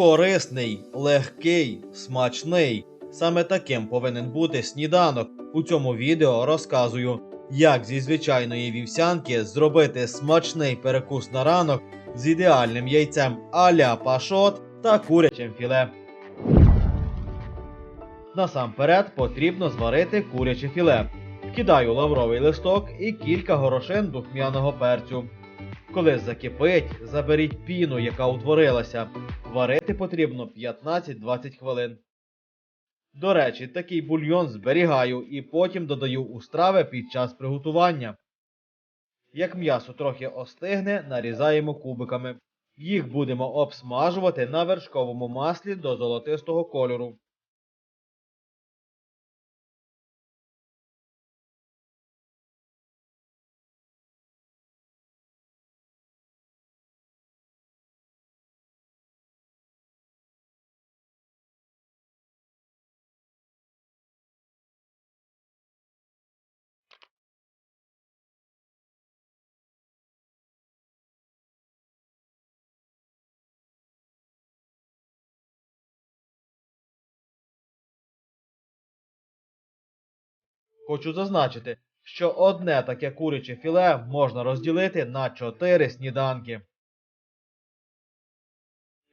Корисний, легкий, смачний. Саме таким повинен бути сніданок. У цьому відео розказую, як зі звичайної вівсянки зробити смачний перекус на ранок з ідеальним яйцем а-ля пашот та курячим філе. Насамперед потрібно зварити куряче філе. Вкидаю лавровий листок і кілька горошин духмяного перцю. Коли закипить, заберіть піну, яка утворилася. Варити потрібно 15-20 хвилин. До речі, такий бульйон зберігаю і потім додаю у страви під час приготування. Як м'ясо трохи остигне, нарізаємо кубиками. Їх будемо обсмажувати на вершковому маслі до золотистого кольору. Хочу зазначити, що одне таке куряче філе можна розділити на 4 сніданки.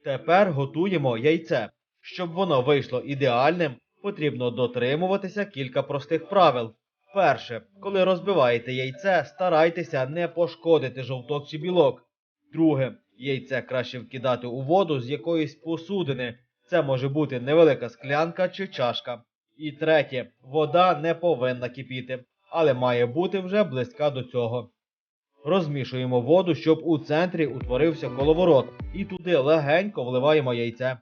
Тепер готуємо яйце. Щоб воно вийшло ідеальним, потрібно дотримуватися кілька простих правил. Перше, коли розбиваєте яйце, старайтеся не пошкодити жовток чи білок. Друге, яйце краще вкидати у воду з якоїсь посудини. Це може бути невелика склянка чи чашка. І третє, вода не повинна кипіти, але має бути вже близька до цього. Розмішуємо воду, щоб у центрі утворився коловорот, і туди легенько вливаємо яйце.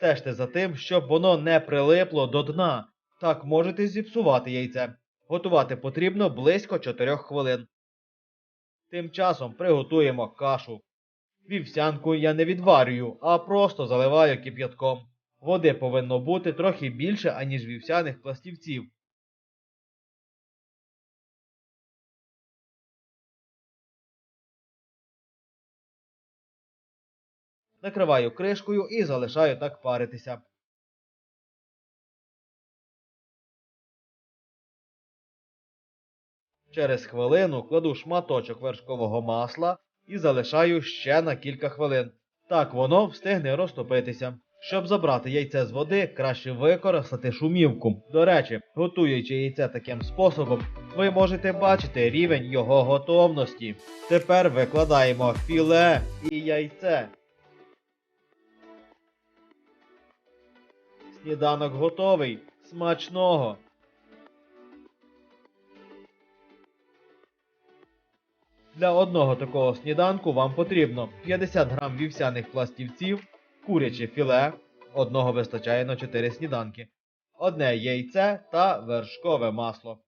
Стежте за тим, щоб воно не прилипло до дна. Так можете зіпсувати яйце. Готувати потрібно близько 4 хвилин. Тим часом приготуємо кашу. Вівсянку я не відварюю, а просто заливаю кип'ятком. Води повинно бути трохи більше, аніж вівсяних пластівців. Накриваю кришкою і залишаю так паритися. Через хвилину кладу шматочок вершкового масла і залишаю ще на кілька хвилин. Так воно встигне розтопитися. Щоб забрати яйце з води, краще використати шумівку. До речі, готуючи яйце таким способом, ви можете бачити рівень його готовності. Тепер викладаємо філе і яйце. Сніданок готовий. Смачного! Для одного такого сніданку вам потрібно 50 грам вівсяних пластівців, куряче філе, одного вистачає на 4 сніданки, одне яйце та вершкове масло.